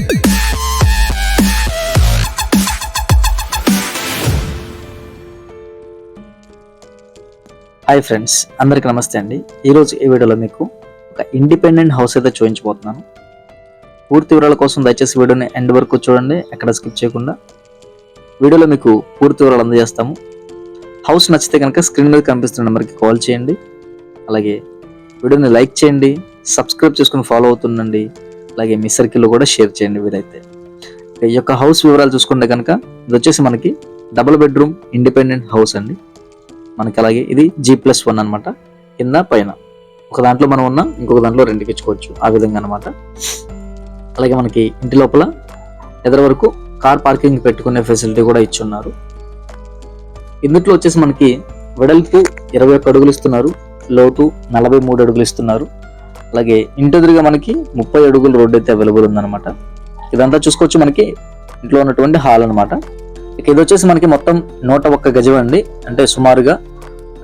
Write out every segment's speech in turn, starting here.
Hi friends అందరికీ నమస్తే అండి. ఈరోజు ఈ వీడియోలో మీకు ఒక ఇండిపెండెంట్ హౌస్ అయితే చూపించబోతున్నాను. పూర్తి వివరాల కోసం దయచేసి వీడియోని ఎండ్ వరకు చూడండి ఎక్కడ స్కిప్ చేయకుండా. వీడియోలో మీకు పూర్తి వివరాలు అందజేస్తాము. హౌస్ నచ్చితే కనుక స్క్రీన్ మీద కనిపిస్తున్న నెంబర్కి కాల్ చేయండి. అలాగే వీడియోని లైక్ చేయండి సబ్స్క్రైబ్ చేసుకుని ఫాలో అవుతుండండి. అలాగే మీ సర్కిల్లో కూడా షేర్ చేయండి వీలైతే. ఈ యొక్క హౌస్ వివరాలు చూసుకుంటే కనుక ఇది వచ్చేసి మనకి డబుల్ బెడ్రూమ్ ఇండిపెండెంట్ హౌస్ అండి. మనకి అలాగే ఇది జీ ప్లస్ వన్ అనమాట కింద పైన. ఒక దాంట్లో మనం ఉన్న ఇంకొక దాంట్లో రెండుకి ఇచ్చుకోవచ్చు. ఆ విధంగా అనమాట అలాగే మనకి ఇంటి లోపల ఎదురు వరకు కార్ పార్కింగ్ పెట్టుకునే ఫెసిలిటీ కూడా ఇచ్చున్నారు. ఇందుట్లో వచ్చేసి మనకి వెడల్పు ఇరవై ఒక్క అడుగులు ఇస్తున్నారు. లోతు నలభై మూడు అడుగులు ఇస్తున్నారు. అలాగే ఇంటి ఎదురుగా మనకి ముప్పై అడుగుల రోడ్డు అయితే అవైలబుల్ ఉందన్నమాట. ఇదంతా చూసుకోవచ్చు మనకి. ఇంట్లో ఉన్నటువంటి హాల్ అనమాట ఇక ఇది వచ్చేసి మనకి మొత్తం నూట ఒక్క గజం అండి. అంటే సుమారుగా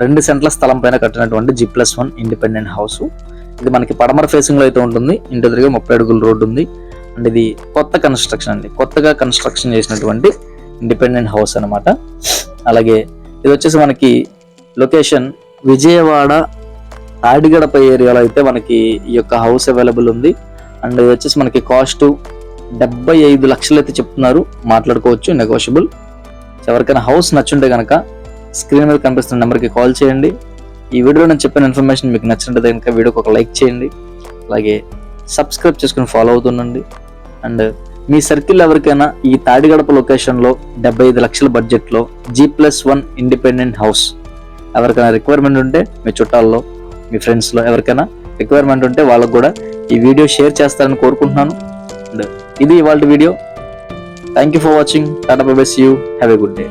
రెండు సెంట్ల స్థలం పైన కట్టినటువంటి G plus one independent house ఇది మనకి పడమర ఫేసింగ్లో అయితే ఉంటుంది. ఇంటి ఎదురుగా ముప్పై అడుగుల రోడ్డు ఉంది. అండ్ ఇది కొత్త కన్స్ట్రక్షన్ అండి. కొత్తగా కన్స్ట్రక్షన్ చేసినటువంటి ఇండిపెండెంట్ హౌస్ అనమాట అలాగే ఇది వచ్చేసి మనకి లొకేషన్ విజయవాడ తాడిగడప ఏరియాలో అయితే మనకి ఈ యొక్క హౌస్ అవైలబుల్ ఉంది. అండ్ ఇది వచ్చేసి మనకి కాస్ట్ డెబ్బై ఐదు లక్షలు అయితే చెప్తున్నారు. మాట్లాడుకోవచ్చు నెగోషియబుల్ ఎవరికైనా హౌస్ నచ్చుంటే కనుక స్క్రీన్ మీద కనిపిస్తున్న నెంబర్కి కాల్ చేయండి. ఈ వీడియోలో నేను చెప్పిన ఇన్ఫర్మేషన్ మీకు నచ్చినట్టు కనుక వీడియోకి ఒక లైక్ చేయండి. అలాగే సబ్స్క్రైబ్ చేసుకుని ఫాలో అవుతుండండి. అండ్ మీ సర్కిల్ ఎవరికైనా ఈ తాడిగడప లొకేషన్లో డెబ్బై ఐదు లక్షల బడ్జెట్లో G plus one independent house ఎవరికైనా రిక్వైర్మెంట్ ఉంటే మీ చుట్టాల్లో మీ ఫ్రెండ్స్లో ఎవరికైనా రిక్వైర్మెంట్ ఉంటే వాళ్ళకు కూడా ఈ వీడియో షేర్ చేస్తారని కోరుకుంటున్నాను. అండ్ ఇది ఇవాళ video thank you for watching tata bye best you have a good day